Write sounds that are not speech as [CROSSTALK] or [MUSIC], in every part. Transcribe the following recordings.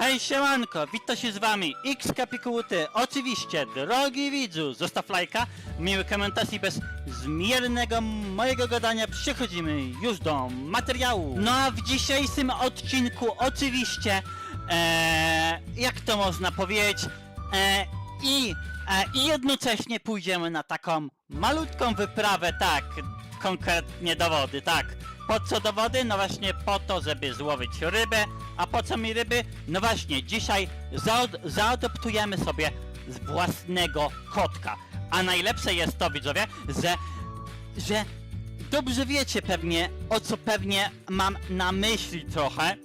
Hej siemanko, witam się z wami X Kapikuty. Oczywiście, drogi widzu, zostaw lajka, miły komentarz i bez zmiernego mojego gadania przechodzimy już do materiału. No a w dzisiejszym odcinku oczywiście, e, jak to można powiedzieć, e, i, e, i jednocześnie pójdziemy na taką malutką wyprawę, tak, konkretnie do wody, tak. Po co do wody? No właśnie po to, żeby złowić rybę. A po co mi ryby? No właśnie, dzisiaj zaod zaadoptujemy sobie własnego kotka. A najlepsze jest to, widzowie, że, że dobrze wiecie pewnie, o co pewnie mam na myśli trochę.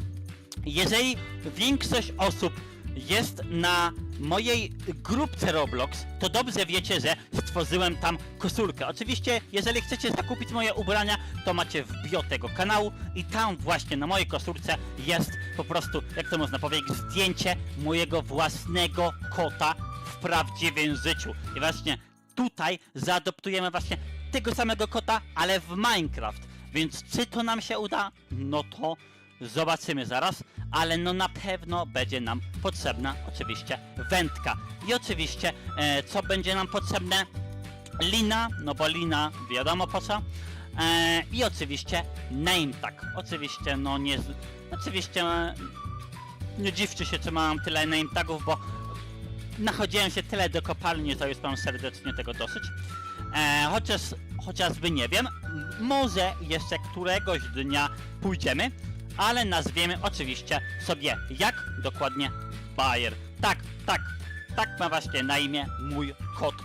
Jeżeli większość osób jest na mojej grupce Roblox, to dobrze wiecie, że stworzyłem tam koszulkę. Oczywiście, jeżeli chcecie zakupić moje ubrania, to macie w bio tego kanału i tam właśnie na mojej koszulce jest po prostu, jak to można powiedzieć, zdjęcie mojego własnego kota w prawdziwym życiu. I właśnie tutaj zaadoptujemy właśnie tego samego kota, ale w Minecraft. Więc czy to nam się uda? No to zobaczymy zaraz, ale no na pewno będzie nam potrzebna oczywiście wędka. I oczywiście, e, co będzie nam potrzebne? Lina, no bo lina wiadomo po co. E, I oczywiście name tag. Oczywiście, no nie... Oczywiście e, nie dziwcie się, czy mam tyle name tagów, bo nachodziłem się tyle do kopalni, to już mam serdecznie tego dosyć. E, chociaż, chociażby nie wiem, może jeszcze któregoś dnia pójdziemy, ale nazwiemy oczywiście sobie jak dokładnie Bayer. Tak, tak, tak ma właśnie na imię mój kot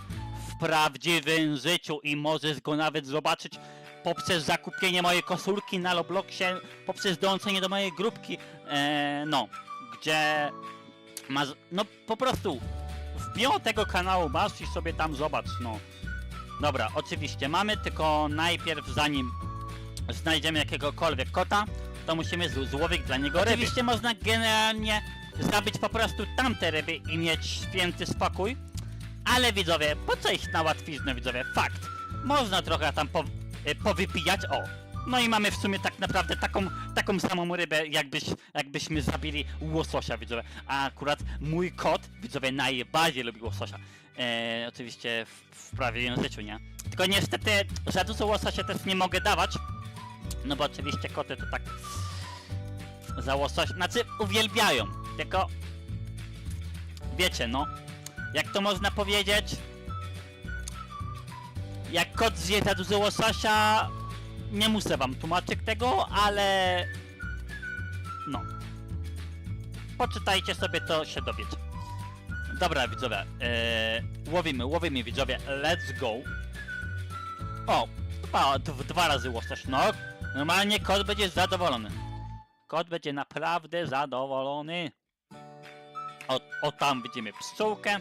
w prawdziwym życiu i możesz go nawet zobaczyć poprzez zakupienie mojej koszulki na Robloxie, poprzez dołączenie do mojej grupki, e, no, gdzie masz, no po prostu w bio tego kanału masz i sobie tam zobacz, no. Dobra, oczywiście mamy, tylko najpierw zanim znajdziemy jakiegokolwiek kota, to musimy z- złowić dla niego ryby. Oczywiście można generalnie zabić po prostu tamte ryby i mieć święty spokój, ale widzowie, po co iść na łatwiznę, widzowie? Fakt. Można trochę tam po, y, powypijać, o. No i mamy w sumie tak naprawdę taką, taką samą rybę, jakbyś, jakbyśmy zabili łososia, widzowie. A akurat mój kot, widzowie, najbardziej lubi łososia. E, oczywiście w, w prawdziwym życiu, nie? Tylko niestety za dużo łososia też nie mogę dawać, no bo oczywiście koty to tak za łosoś, znaczy uwielbiają, tylko wiecie no, jak to można powiedzieć, jak kot zje za dużo łososia, nie muszę wam tłumaczyć tego, ale no, poczytajcie sobie to się dowiecie. Dobra widzowie, e, łowimy, łowimy widzowie, let's go. O, d- dwa razy łosoś, no, normalnie kot będzie zadowolony. Kot będzie naprawdę zadowolony. O, o tam widzimy pszczółkę.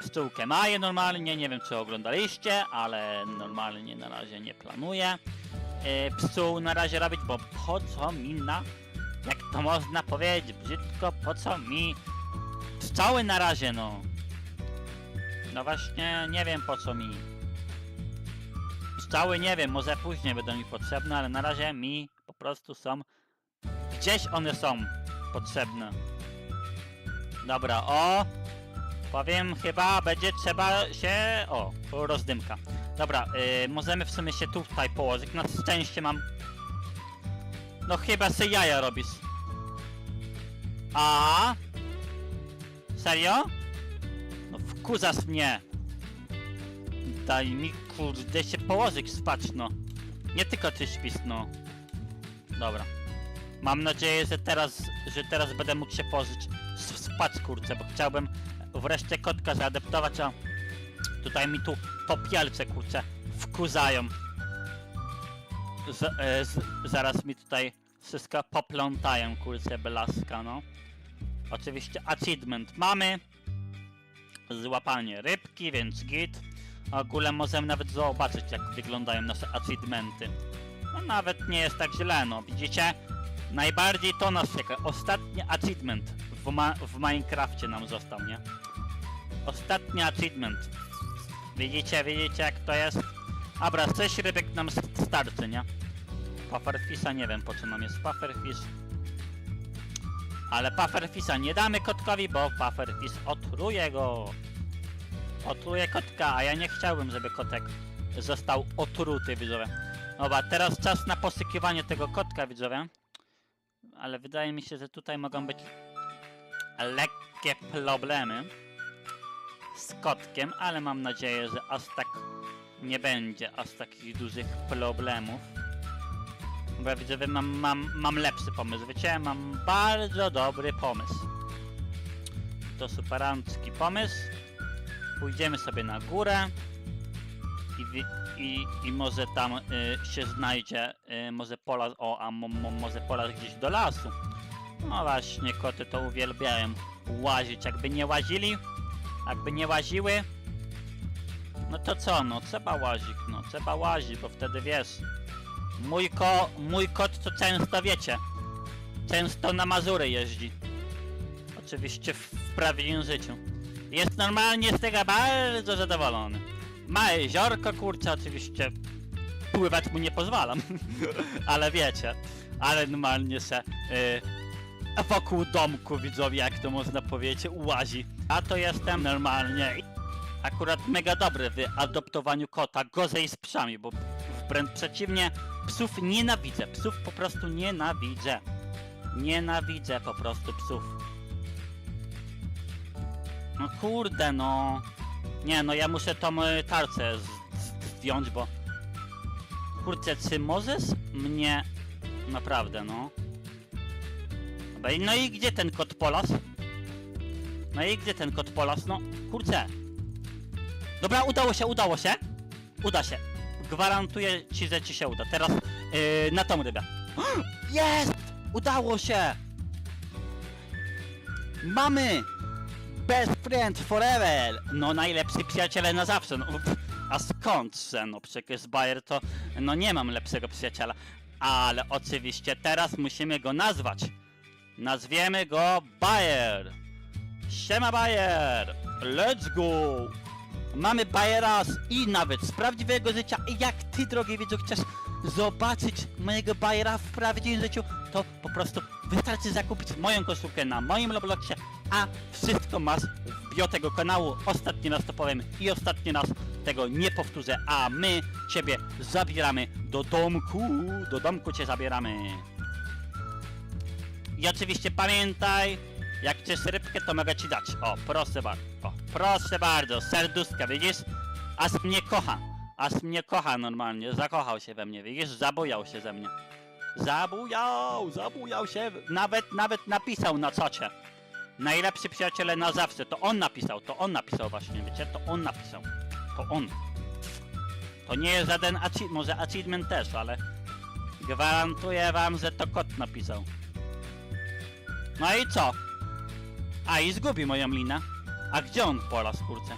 Pszczółkę maję normalnie, nie wiem czy oglądaliście, ale normalnie na razie nie planuję e, pszczół na razie robić, bo po co mi na... Jak to można powiedzieć brzydko, po co mi pszczoły na razie, no. No właśnie, nie wiem po co mi. Pszczoły nie wiem, może później będą mi potrzebne, ale na razie mi po prostu są Gdzieś one są potrzebne. Dobra, o! Powiem, chyba będzie trzeba się... O, rozdymka. Dobra, yy, możemy w sumie się tutaj położyć. Na szczęście mam... No chyba se jaja robisz. A? Serio? No wkurzasz mnie. Daj mi kurde się położyć spać, no. Nie tylko ty śpisz, no. Dobra. Mam nadzieję, że teraz, że teraz będę mógł się położyć spać, kurczę, bo chciałbym wreszcie kotka zaadaptować, a tutaj mi tu topielce, kurczę, wkurzają. Z, e, z, zaraz mi tutaj wszystko poplątają, kurczę, blaska, no. Oczywiście achievement mamy. Złapanie rybki, więc git. W ogóle możemy nawet zobaczyć, jak wyglądają nasze achievementy. No nawet nie jest tak źle, no widzicie? Najbardziej to nas czeka. Ostatni achievement w, ma w Minecrafcie nam został, nie? Ostatni achievement. Widzicie, widzicie jak to jest? Dobra, coś rybek nam starczy, nie? Pufferfisha nie wiem po co nam jest pufferfish. Ale Pufferfisa nie damy kotkowi, bo Pufferfis otruje go. Otruje kotka, a ja nie chciałbym, żeby kotek został otruty, widzowie. Dobra, teraz czas na posykiwanie tego kotka, widzowie. Ale wydaje mi się, że tutaj mogą być lekkie problemy z kotkiem, ale mam nadzieję, że aż tak nie będzie aż takich dużych problemów. Bo ja widzę, że mam, mam, mam lepszy pomysł. Wiecie, mam bardzo dobry pomysł. To superancki pomysł. Pójdziemy sobie na górę i, i, i może tam y, się znajdzie, y, może pola, o, a mo, mo, może pola gdzieś do lasu. No właśnie, koty to uwielbiają łazić. Jakby nie łazili, jakby nie łaziły, no to co, no trzeba łazik, no trzeba łazić, bo wtedy wiesz, mój, ko, mój kot to często wiecie, często na Mazury jeździ. Oczywiście w, w prawdziwym życiu. Jest normalnie z tego bardzo zadowolony. Ma jeziorko, kurczę, oczywiście pływać mu nie pozwalam, [LAUGHS] ale wiecie, ale normalnie se y, wokół domku widzowie, jak to można powiedzieć, łazi. A to jestem normalnie akurat mega dobry w adoptowaniu kota, gorzej z psami, bo wręcz przeciwnie, psów nienawidzę, psów po prostu nienawidzę. Nienawidzę po prostu psów. No kurde no. Nie no, ja muszę tą y, tarczę zdjąć, bo... Kurczę, czy możesz mnie... Naprawdę no. Dobra, i- No i gdzie ten kot Polas? No i gdzie ten kot Polas? No, kurczę. Dobra, udało się, udało się. Uda się. Gwarantuję ci, że ci się uda. Teraz yy, na tą rybę. [GASPS] Jest! Udało się! Mamy! Best friend forever! No najlepsi przyjaciele na zawsze. No, a skądże? No przecież Bayer to... No nie mam lepszego przyjaciela. Ale oczywiście teraz musimy go nazwać. Nazwiemy go Bayer. Siema Bayer! Let's go! Mamy Bayera z- i nawet z prawdziwego życia. I jak ty, drogi widzu, chcesz zobaczyć mojego Bayera w prawdziwym życiu, to po prostu wystarczy zakupić moją koszulkę na moim Robloxie, a wszystko masz w bio tego kanału. Ostatni raz to powiem i ostatni raz tego nie powtórzę, a my ciebie zabieramy do domku. Do domku cię zabieramy. I oczywiście pamiętaj, jak chcesz rybkę, to mogę ci dać. O, proszę bardzo. O, proszę bardzo, serduszka, widzisz? Aż mnie kocha. Aż mnie kocha normalnie. Zakochał się we mnie, widzisz? Zabujał się ze mnie. Zabujał, zabujał się. Nawet, nawet napisał na czacie. Najlepsi przyjaciele na zawsze. To on napisał, to on napisał właśnie, wiecie? To on napisał. To on. To nie jest żaden achievement, może achievement też, ale gwarantuję wam, że to kot napisał. No i co? A i zgubi moją linę. A gdzie on polas, kurczę?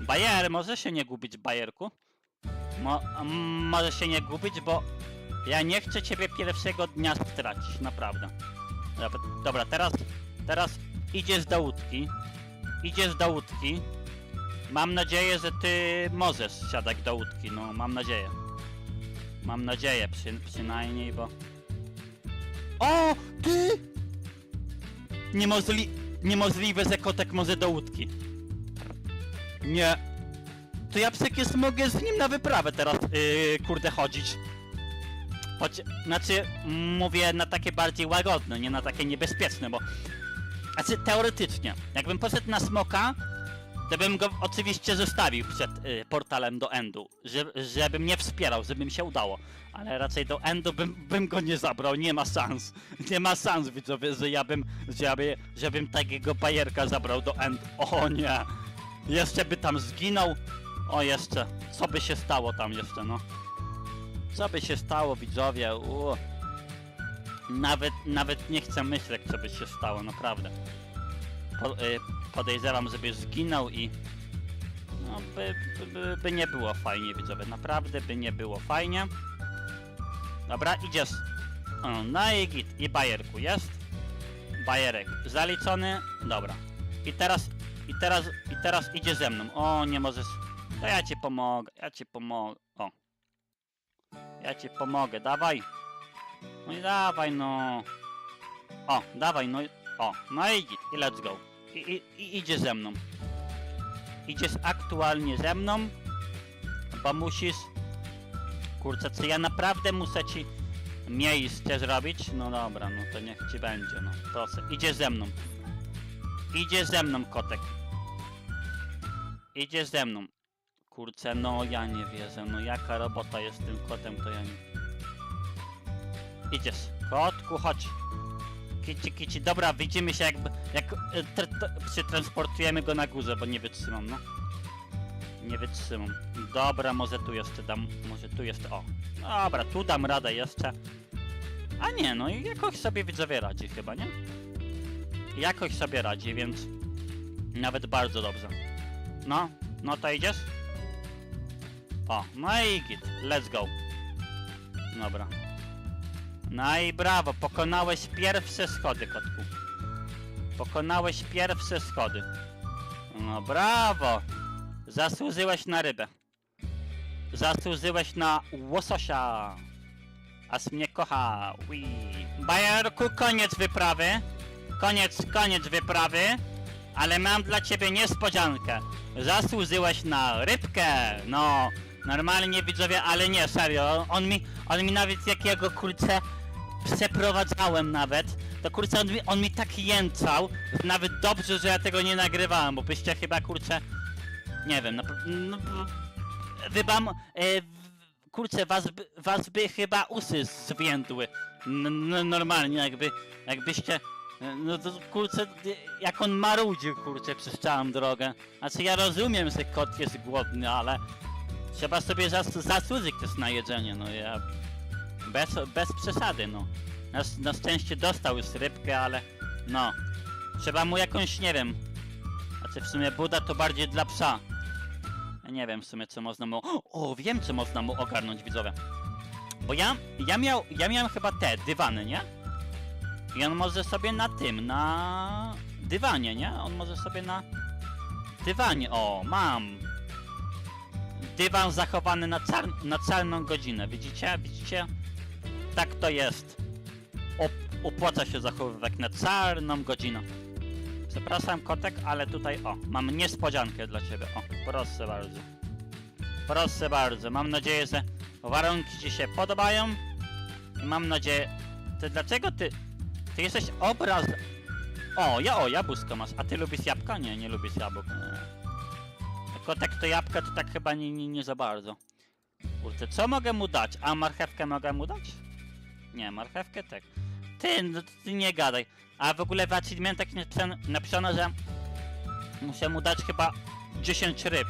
Bajer, może się nie gubić, bajerku? Mo mm, może się nie gubić, bo ja nie chcę ciebie pierwszego dnia stracić, naprawdę. Dobra teraz, teraz idziesz do łódki. Idziesz do łódki. Mam nadzieję, że ty możesz siadać do łódki, no mam nadzieję. Mam nadzieję przy, przynajmniej, bo... O! Ty! Niemozli... Niemożliwe, że kotek może do łódki. Nie. To ja przecież mogę z nim na wyprawę teraz, yy, kurde, chodzić. Choć, znaczy, mówię na takie bardziej łagodne, nie na takie niebezpieczne, bo... Znaczy, teoretycznie, jakbym poszedł na smoka, to bym go oczywiście zostawił przed y, portalem do Endu, że, żeby mnie wspierał, żeby mi się udało. Ale raczej do Endu bym, bym go nie zabrał, nie ma szans. Nie ma szans, widzowie, że ja bym, że żebym takiego bajerka zabrał do Endu. O nie! Jeszcze by tam zginął. O jeszcze, co by się stało tam jeszcze, no. Co by się stało, widzowie? U. Nawet, nawet nie chcę myśleć, co by się stało, naprawdę. Po, y, podejrzewam, żeby zginął i... No, by, by, by, nie było fajnie, widzowie. Naprawdę by nie było fajnie. Dobra, idziesz. O, no i. I bajerku jest. Bajerek zaliczony. Dobra. I teraz, i teraz, i teraz idzie ze mną. O, nie możesz... To ja ci pomogę, ja ci pomogę. O. Ja ci pomogę, dawaj. No i dawaj, no. O, dawaj, no. O, no i i let's go. I, i, I idzie ze mną. Idziesz aktualnie ze mną, bo musisz... Kurczę, co ja naprawdę muszę ci miejsce zrobić? No dobra, no to niech ci będzie, no. Proszę, idzie ze mną. Idzie ze mną, kotek. Idzie ze mną. Kurczę, no ja nie wierzę, no jaka robota jest tym kotem, to ja nie... Idziesz, kotku, chodź. Kici, kici, dobra, widzimy się jakby, jak e, tr tr przetransportujemy go na górze, bo nie wytrzymam, no. Nie wytrzymam. Dobra, może tu jeszcze dam, może tu jeszcze, o. Dobra, tu dam radę jeszcze. A nie, no i jakoś sobie widzowie radzi chyba, nie? Jakoś sobie radzi, więc nawet bardzo dobrze. No, no to idziesz? O, no i git, let's go. Dobra. No i brawo, pokonałeś pierwsze schody, kotku. Pokonałeś pierwsze schody. No brawo! Zasłużyłeś na rybę. Zasłużyłeś na łososia. As mnie kocha. Ui. Bajerku, koniec wyprawy. Koniec, koniec wyprawy. Ale mam dla ciebie niespodziankę. Zasłużyłeś na rybkę. No, normalnie widzowie, ale nie, serio. On mi, on mi nawet jakiego kurczę przeprowadzałem nawet, to kurczę on mi, on mi tak jęcał, że nawet dobrze, że ja tego nie nagrywałem, bo byście chyba kurczę, nie wiem, no, no wybam, e, kurczę, was, by- was by chyba usy zwiędły, N- normalnie jakby, jakbyście, no to kurczę, jak on marudził kurczę przez całą drogę, znaczy ja rozumiem, że kot jest głodny, ale trzeba sobie zas zasłużyć też na jedzenie, no ja bez, bez przesady, no. Na, na szczęście dostał już rybkę, ale no. Trzeba mu jakąś, nie wiem. Znaczy w sumie Buda to bardziej dla psa. Nie wiem w sumie co można mu... O, wiem co można mu ogarnąć, widzowie. Bo ja, ja miał, ja miałem chyba te dywany, nie? I on może sobie na tym, na dywanie, nie? On może sobie na dywanie, o, mam. Dywan zachowany na, car na czarną godzinę, widzicie? Widzicie? Tak to jest. Op opłaca się zachowywać na czarną godzinę. Przepraszam kotek, ale tutaj o, mam niespodziankę dla ciebie. O, proszę bardzo. Proszę bardzo, mam nadzieję, że warunki ci się podobają. I mam nadzieję... Ty dlaczego ty... Ty jesteś obraz... O, ja o, jabłuszko masz. A ty lubisz jabłka? Nie, nie lubisz jabłek. Kotek to jabłka to tak chyba nie, nie, nie za bardzo. Kurczę, co mogę mu dać? A marchewkę mogę mu dać? Nie, marchewkę tak. Ty, no ty nie gadaj. A w ogóle w achievementach napisano, napisano, że muszę mu dać chyba 10 ryb.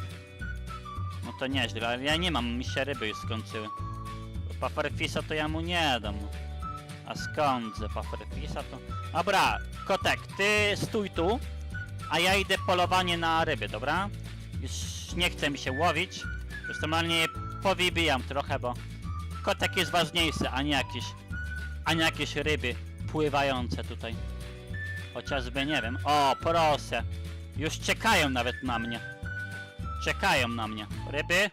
No to nieźle, ale ja nie mam, mi się ryby już skończyły. Pufferfisa to ja mu nie dam. no. A skąd ze Pufferfisa to... Dobra, kotek, ty stój tu, a ja idę polowanie na ryby, dobra? Już nie chce mi się łowić. Już normalnie je powybijam trochę, bo kotek jest ważniejszy, a nie jakieś, a nie jakieś ryby pływające tutaj. Chociażby, nie wiem. O, proszę. Już czekają nawet na mnie. Czekają na mnie. Ryby?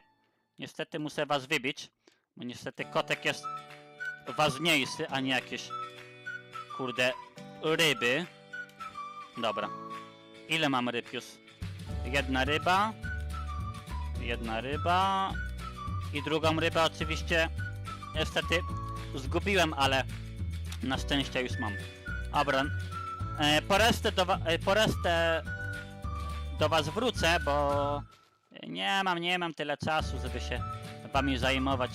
Niestety muszę was wybić, bo niestety kotek jest ważniejszy, a nie jakieś, kurde, ryby. Dobra. Ile mam ryb już? Jedna ryba. Jedna ryba. I drugą rybę oczywiście niestety zgubiłem, ale na szczęście już mam. Dobra. E, po resztę do, e, po resztę do was wrócę, bo nie mam, nie mam tyle czasu, żeby się wami zajmować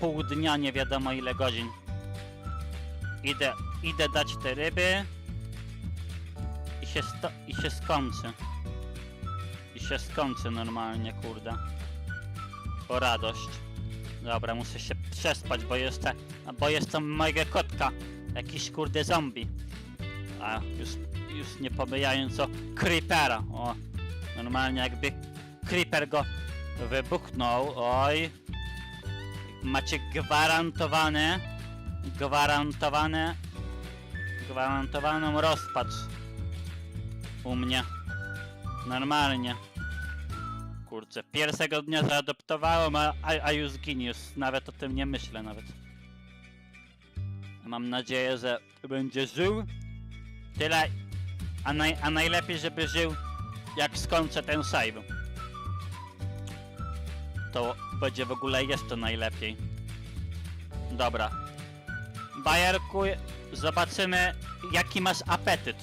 pół dnia, nie wiadomo ile godzin. Idę, idę dać te ryby i się, sto, i się skończy. I się skończy normalnie, kurde. O radość. Dobra, muszę się przespać, bo jeszcze, bo jest tam mojego kotka. Jakiś kurde zombie. A, już, już nie pomijając o Creepera. O, normalnie jakby Creeper go wybuchnął. Oj. Macie gwarantowane, gwarantowane, gwarantowaną rozpacz u mnie. Normalnie. Kurczę, pierwszego dnia zaadoptowałem, a, a, a już ginie, już nawet o tym nie myślę nawet. Mam nadzieję, że będzie żył Tyle. A, naj, a najlepiej, żeby żył jak skończę ten save. To będzie w ogóle jeszcze najlepiej. Dobra. Bajerku, zobaczymy jaki masz apetyt.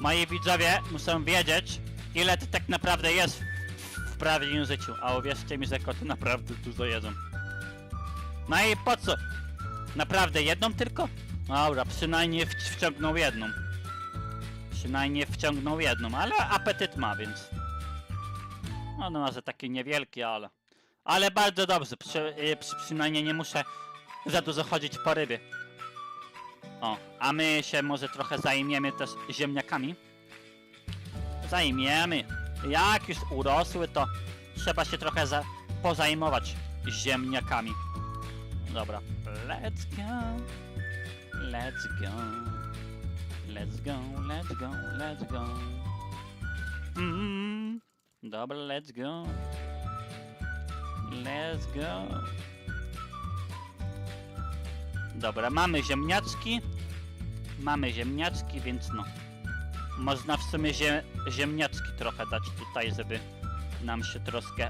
Moi widzowie muszą wiedzieć, ile to tak naprawdę jest w, w prawdziwym życiu. A uwierzcie mi, że koty naprawdę dużo jedzą. No i po co? Naprawdę jedną tylko? Dobra, przynajmniej wciągnął jedną. Przynajmniej wciągnął jedną, ale apetyt ma, więc... No, no może taki niewielki, ale... Ale bardzo dobrze, przy, y, przy, przynajmniej nie muszę za dużo chodzić po rybie. O, a my się może trochę zajmiemy też ziemniakami. Zajmiemy. Jak już urosły, to trzeba się trochę za, pozajmować ziemniakami. Dobra, let's go. Let's go. Let's go, let's go, let's go. Mm, dobra, let's go. Let's go. Dobra, mamy ziemniaczki. Mamy ziemniaczki, więc no. Można w sumie zie ziemniaczki trochę dać tutaj, żeby nam się troszkę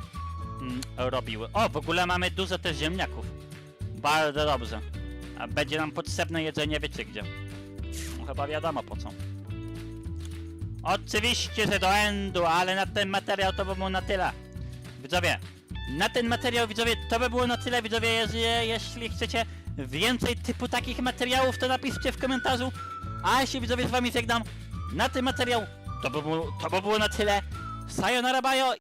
mm, robiły. O, w ogóle mamy dużo też ziemniaków. Bardzo dobrze. A będzie nam potrzebne jedzenie, wiecie gdzie. No, chyba wiadomo po co. Oczywiście, że do endu, ale na ten materiał to by było na tyle. Widzowie, na ten materiał, widzowie, to by było na tyle, widzowie, jeśli, jeśli chcecie więcej typu takich materiałów, to napiszcie w komentarzu. A jeśli widzowie z wami żegnam, na ten materiał, to by było, to by było na tyle. Sayonara bayo